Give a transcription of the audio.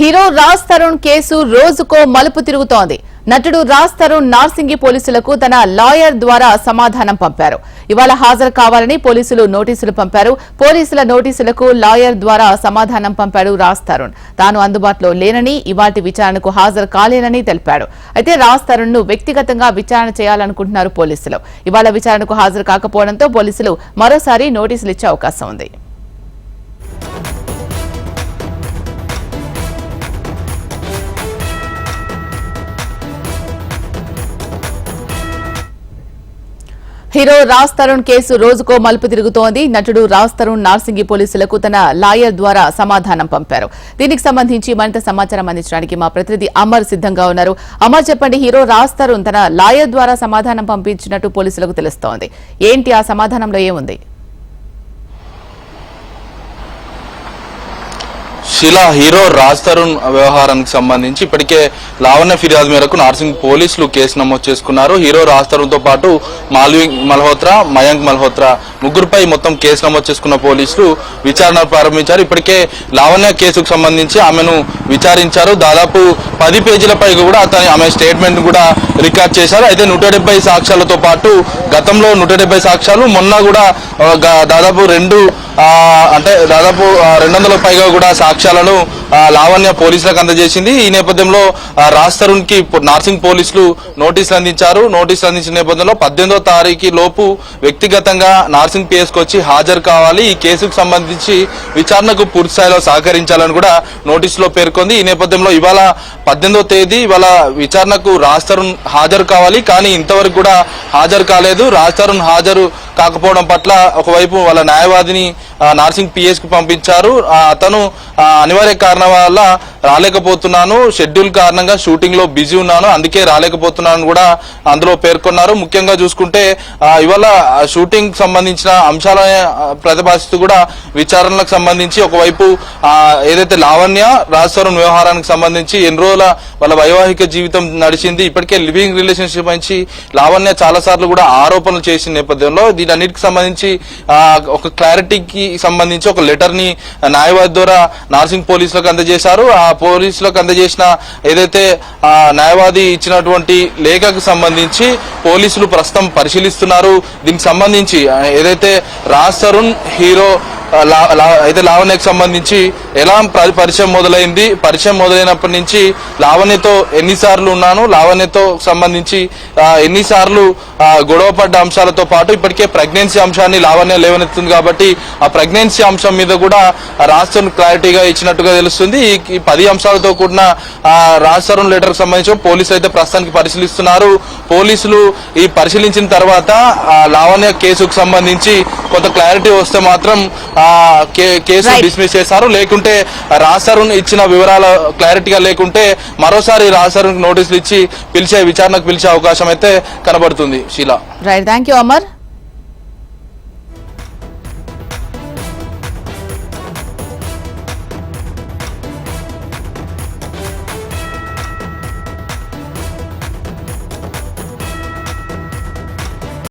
Hero Raj Tarun case రోజుకో మలుపు తిరుగుతోంది. నటుడు రాజ్ తరుణ్ నార్సింగి పోలీసులకు తన లాయర్ ద్వారా సమాధానం పంపారు. ఇవాళ హాజరు కావాలని పోలీసులు నోటీసులు పంపారు. పోలీసుల నోటీసులకు లాయర్ ద్వారా సమాధానం పంపాడు రాజ్ తరుణ్. తాను అందుబాటులో లేనని ఇవాటి విచారణకు హాజరు కాలేనని తెలిపాడు. అయితే రాజ్ తరుణ్ను వ్యక్తిగతంగా విచారణ చేయాలనుకుంటున్నారు పోలీసులు. ఇవాళ విచారణకు హాజరు కాకపోవడంతో పోలీసులు మరోసారి నోటీసులు ఇచ్చే అవకాశం ఉంది. హీరో రాజ్ తరుణ్ కేసు రోజుకో మలుపు తిరుగుతోంది. నటుడు రాజ్ తరుణ్ నార్సింగి పోలీసులకు తన లాయర్ ద్వారా సమాధానం పంపారు. దీనికి సంబంధించి మరింత సమాచారం అందించడానికి మా ప్రతినిధి అమర్ సిద్ధంగా ఉన్నారు. అమర్ చెప్పండి హీరో రాజ్ తరుణ్ తన లాయర్ ద్వారా సమాధానం పంపించినట్టు పోలీసులకు తెలుస్తోంది. ఏంటి ఆ సమాధానంలో ఏముంది? శిలా హీరో రాజ్ తరుణ్ వ్యవహారానికి సంబంధించి ఇప్పటికే లావణ్య ఫిర్యాదు మేరకు నార్సింగ్ పోలీసులు కేసు నమోదు చేసుకున్నారు. హీరో రాజ్ తరుణ్తో పాటు మాల్వి మల్హోత్రా మయాంక్ మల్హోత్రా ముగ్గురుపై మొత్తం కేసు నమోదు చేసుకున్న పోలీసులు విచారణ ప్రారంభించారు. ఇప్పటికే లావణ్య కేసుకు సంబంధించి ఆమెను విచారించారు. దాదాపు పది పేజీలపై కూడా అతని ఆమె స్టేట్మెంట్ కూడా రికార్డ్ చేశారు. అయితే నూట డెబ్బై సాక్ష్యాలతో పాటు గతంలో నూట డెబ్బై సాక్ష్యాలు మొన్న కూడా దాదాపు రెండు అంటే దాదాపు రెండు వందల పైగా కూడా సాక్ష్యాలను లావణ్య పోలీసులకు అందజేసింది. ఈ నేపథ్యంలో రాజ్ తరుణ్కి నార్సింగ్ పోలీసులు నోటీసులు అందించారు. నోటీసులు అందించిన నేపథ్యంలో పద్దెనిమిదో తారీఖు లోపు వ్యక్తిగతంగా నార్సింగ్ పిఎస్కి వచ్చి హాజరు కావాలి. ఈ కేసుకు సంబంధించి విచారణకు పూర్తి స్థాయిలో సహకరించాలని కూడా నోటీసులో పేర్కొంది. ఈ నేపథ్యంలో ఇవాళ పద్దెనిమిదో తేదీ ఇవాళ విచారణకు రాజ్ తరుణ్ హాజరు కావాలి. కానీ ఇంతవరకు కూడా హాజరు కాలేదు. రాజ్ తరుణ్ హాజరు కాకపోవడం పట్ల ఒకవైపు వాళ్ళ న్యాయవాదిని నార్సింగ్ పిఎస్కు పంపించారు అతను ఆ, అనివార్య కారణం వల్ల రాలేకపోతున్నాను. షెడ్యూల్ కారణంగా షూటింగ్లో బిజీ ఉన్నాను. అందుకే రాలేకపోతున్నాను కూడా అందులో పేర్కొన్నారు. ముఖ్యంగా చూసుకుంటే ఇవాళ షూటింగ్ సంబంధించిన అంశాల ప్రతిపాదిస్తూ కూడా విచారణలకు సంబంధించి ఒకవైపు ఏదైతే లావణ్య రాజస్వరం వ్యవహారానికి సంబంధించి ఎన్ని రోజుల వాళ్ళ వైవాహిక జీవితం నడిచింది ఇప్పటికే లివింగ్ రిలేషన్షిప్ నుంచి లావణ్య చాలా సార్లు కూడా ఆరోపణలు చేసిన నేపథ్యంలో దీనన్నిటికి సంబంధించి ఒక క్లారిటీకి సంబంధించి ఒక లెటర్ని న్యాయవాది ద్వారా నార్సింగ్ పోలీసులకు అందజేశారు. ఆ పోలీసులకు అందజేసిన ఏదైతే ఆ, న్యాయవాది ఇచ్చినటువంటి లేఖకు సంబంధించి పోలీసులు ప్రస్తుతం పరిశీలిస్తున్నారు. దీనికి సంబంధించి ఏదైతే రాజ్ తరుణ్ హీరో అయితే లావణ్యకు సంబంధించి ఎలా పరిచయం మొదలైంది? పరిచయం మొదలైనప్పటి నుంచి లావణ్యతో ఎన్నిసార్లు ఉన్నాను? లావణ్యతో సంబంధించి ఎన్నిసార్లు గొడవ పడ్డ అంశాలతో పాటు ఇప్పటికే ప్రెగ్నెన్సీ అంశాన్ని లావణ్య లేవనెత్తుంది కాబట్టి ఆ ప్రెగ్నెన్సీ అంశం మీద కూడా రాష్ట్రం క్లారిటీగా ఇచ్చినట్టుగా తెలుస్తుంది. ఈ- పది అంశాలతో కూడిన రాష్ట్రం లెటర్ సంబంధించి పోలీసులు అయితే ప్రస్తుతానికి పరిశీలిస్తున్నారు. పోలీసులు ఈ పరిశీలించిన తర్వాత లావణ్య కేసుకు సంబంధించి కొంత క్లారిటీ వస్తే మాత్రం కేసు. డిస్మిస్ చేశారు. లేకుంటే రాసరుణ్ ఇచ్చిన వివరాలు క్లారిటీగా లేకుంటే మరోసారి రాసరుణ్ నోటీసులు ఇచ్చి పిలిచే విచారణకు పిలిచే అవకాశం అయితే కనబడుతుంది. Sheela. Right thank you Amar